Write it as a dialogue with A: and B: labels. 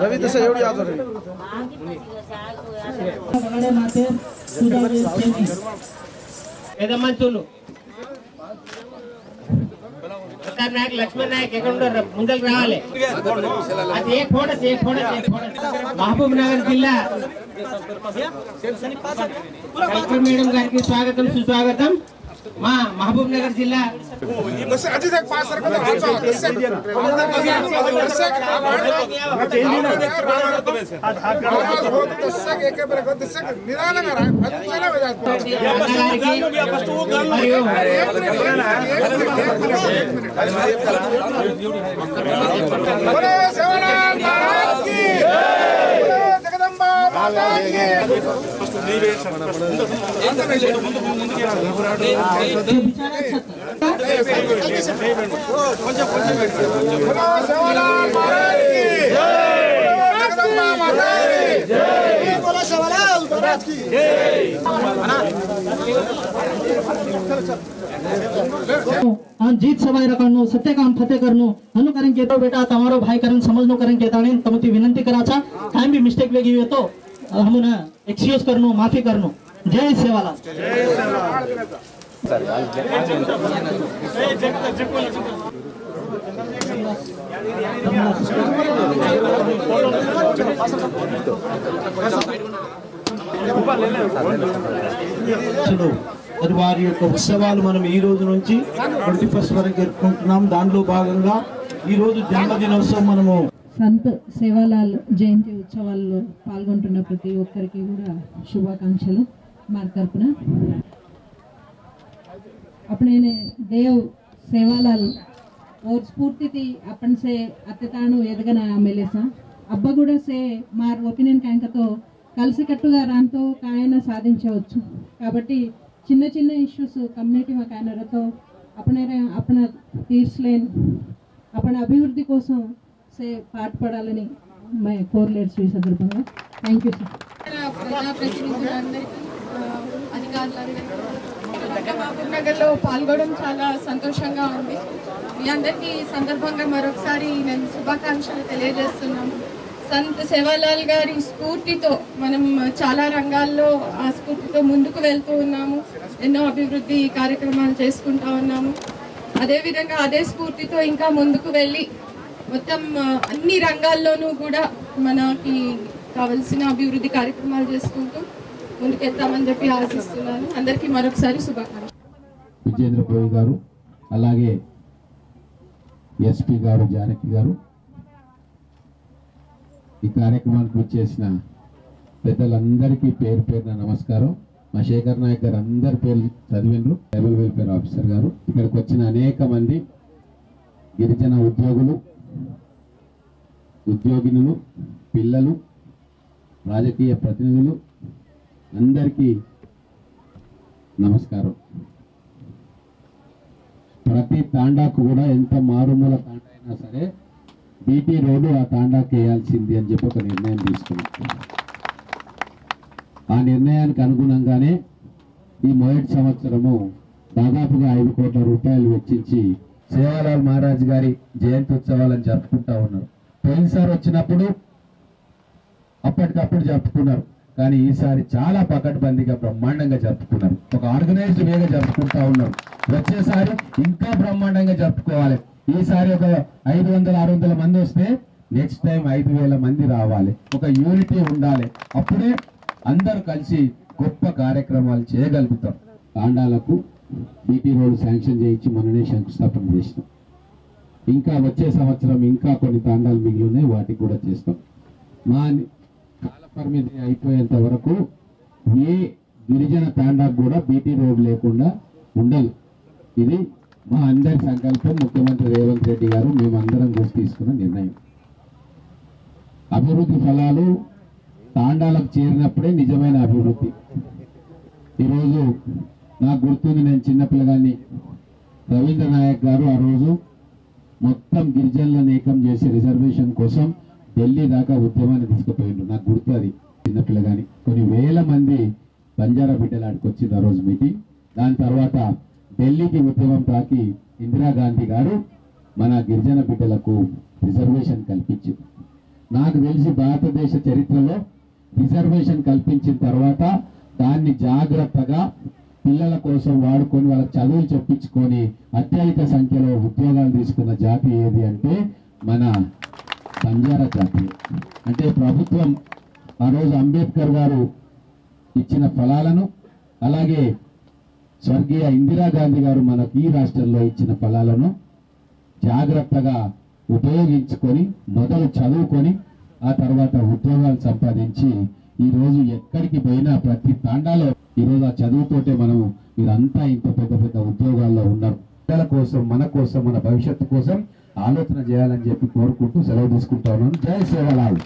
A: रवी तसं एवढी आजार आहे
B: सगळे नाते सुधारे प्रेमी
C: పెదమంతులు ప్రతాప్ నాయక్ లక్ష్మణ్ నాయక్ ఎక్కడ ఉంటారు ముందరకు రావాలి అది ఏ ఫోటోస్ ఏ ఫోటోస్ ఏ ఫోటోస్ మహబూబ్ నగర్ జిల్లా కలెక్టర్ మేడం గారికి స్వాగతం సుస్వాగతం మా మహబూబ్ నగర్ జిల్లా. మరియు
B: જીત સભાઈ રકણનું સત્યકામ ફતેકરનું એનું કરીને કહેતો બેટા, તમારો ભાઈ કરીને સમજનું કરીને કહેતા નહીં તમે વિનંતી કરા છે. કાંઈ બી મિસ્ટેક વેગી હોય તો हमने एक्सक्यूज करनु माफी करनु जय
D: सेवालाल అది వారి యొక్క ఉత్సవాలు మనం ఈ రోజు నుంచి ట్వంటీ ఫస్ట్ వరకు జరుపుకుంటున్నాం. దానిలో భాగంగా ఈ రోజు జన్మదినోత్సవం మనము
E: సంత్ సేవాలాల్ జయంతి ఉత్సవాల్లో పాల్గొంటున్న ప్రతి ఒక్కరికి కూడా శుభాకాంక్షలు మా తరపున. అప్పుడే దేవ్ సేవాలాల్ ఓర్ స్ఫూర్తికి సే అత్తతాను ఎదగన ఎమ్మెల్యే అబ్బ కూడా సే మా ఒపీనియన్ కాయనతో కలిసికట్టుగా రాంతో కాయన సాధించవచ్చు. కాబట్టి చిన్న చిన్న ఇష్యూస్ కమ్యూనిటీ మా కాయనతో అప్పనే అప్పన తీర్చలేని. అప్పన అభివృద్ధి కోసం సే పాటుపడాలని మై కోరలేట్స్ ఈ సందర్భంగా థ్యాంక్ యూ సార్
F: అధికారులందరికీ నగర్లో పాల్గొనడం చాలా సంతోషంగా ఉంది. మీ అందరికీ ఈ సందర్భంగా మరొకసారి నేను శుభాకాంక్షలు తెలియజేస్తున్నాము సంత్ సేవాలాల్ గారి స్ఫూర్తితో మనం చాలా రంగాల్లో ఆ స్ఫూర్తితో ముందుకు వెళ్తూ ఉన్నాము. ఎన్నో అభివృద్ధి కార్యక్రమాలు చేసుకుంటా ఉన్నాము. అదేవిధంగా అదే స్ఫూర్తితో ఇంకా ముందుకు వెళ్ళి మొత్తం అన్ని రంగాల్లోనూ కూడా మనకి కావలసిన అభివృద్ధి కార్యక్రమాలు చేసుకుంటూ ముందుకెళ్తామని చెప్పి ఆశిస్తున్నాను. అందరికీ మరొకసారి శుభాకాంక్షలు.
G: విజేంద్ర పోయి గారు అలాగే ఎస్పీ గారు జానకి గారు ఈ కార్యక్రమానికి వచ్చేసిన పెద్దలందరికీ పేరు పేరున నమస్కారం. మా శేఖర్ నాయక్ గారు అందరి పేర్లు చదివినరు ట్రైబల్ వెల్ఫేర్ ఆఫీసర్ గారు. ఇక్కడికి వచ్చిన అనేక మంది గిరిజన ఉద్యోగులు ఉద్యోగినులు పిల్లలు రాజకీయ ప్రతినిధులు అందరికీ నమస్కారం. ప్రతి తాండాకు కూడా ఎంత మారుమూల తాండా అయినా సరే బీటీ రోడ్డు ఆ తాండాకి వేయాల్సింది అని చెప్పి ఒక నిర్ణయం తీసుకున్నాం. ఆ నిర్ణయానికి అనుగుణంగానే ఈ మొదటి సంవత్సరము దాదాపుగా ఐదు కోట్ల రూపాయలు వెచ్చించి సేవాలాల్ మహారాజ్ గారి జయంతి ఉత్సవాలను జరుపుకుంటా ఉన్నారు. పోయినసారి వచ్చినప్పుడు అప్పటికప్పుడు జరుపుకున్నారు. కానీ ఈసారి చాలా పకడ్బందీగా బ్రహ్మాండంగా జరుపుకున్నారు. ఒక ఆర్గనైజ్డ్ వేగా జరుపుకుంటా ఉన్నారు. వచ్చేసారి ఇంకా బ్రహ్మాండంగా జరుపుకోవాలి. ఈసారి ఒక ఐదు వందల ఆరు వందల మంది వస్తే నెక్స్ట్ టైం ఐదు వేల మంది రావాలి. ఒక యూనిటీ ఉండాలి. అప్పుడే అందరూ కలిసి గొప్ప కార్యక్రమాలు చేయగలుగుతాం. తాండాలకు బీటీ రోడ్ శాంక్షన్ చేయించి మననే శంకుస్థాపన చేసినాం. ఇంకా వచ్చే సంవత్సరం ఇంకా కొన్ని తాండాలు మిగిలి ఉన్నాయి వాటికి కూడా చేస్తాం. మా కాలపరిమితి అయిపోయేంత వరకు ఏ గిరిజన తాండాకు కూడా బీటీ రోడ్ లేకుండా ఉండదు. ఇది మా అందరి సంకల్పం ముఖ్యమంత్రి రేవంత్ రెడ్డి గారు మేమందరం చూసి తీసుకున్న నిర్ణయం. అభివృద్ధి ఫలాలు తాండాలకు చేరినప్పుడే నిజమైన అభివృద్ధి. ఈరోజు నాకు గుర్తుంది నేను చిన్నపిల్లగాన్ని రవీంద్ర నాయక్ గారు ఆ రోజు మొత్తం గిరిజనులను ఏకం చేసి రిజర్వేషన్ కోసం ఢిల్లీ దాకా ఉద్యమాన్ని తీసుకుపోయిండు. నాకు గుర్తు అది. చిన్నపిల్లగాని కొన్ని వేల మంది బంజారా బిడ్డలు ఆడుకొచ్చింది ఆ రోజు మీటింగ్. దాని తర్వాత ఢిల్లీకి ఉద్యమం తాకి ఇందిరాగాంధీ గారు మన గిరిజన బిడ్డలకు రిజర్వేషన్ కల్పించింది నాకు తెలిసి భారతదేశ చరిత్రలో రిజర్వేషన్ కల్పించిన తర్వాత దాన్ని జాగ్రత్తగా పిల్లల కోసం వాడుకొని వాళ్ళకి చదువులు చెప్పించుకొని అత్యధిక సంఖ్యలో ఉద్యోగాలు తీసుకున్న జాతి ఏది అంటే మన బంజారా జాతి. అంటే ప్రభుత్వం ఆ రోజు అంబేద్కర్ గారు ఇచ్చిన ఫలాలను అలాగే స్వర్గీయ ఇందిరాగాంధీ గారు మనకు ఈ రాష్ట్రంలో ఇచ్చిన ఫలాలను జాగ్రత్తగా ఉపయోగించుకొని మొదలు చదువుకొని ఆ తర్వాత ఉద్యోగాలు సంపాదించి ఈ రోజు ఎక్కడికి పోయినా ప్రతి తాండాలో ఈరోజు ఆ చదువుతోటే మనం మీరంతా ఇంత పెద్ద పెద్ద ఉద్యోగాల్లో ఉన్నారు. పిల్లల కోసం మన కోసం మన భవిష్యత్తు కోసం ఆలోచన చేయాలని చెప్పి కోరుకుంటూ సెలవు తీసుకుంటా ఉన్నాను. జై సేవలాల్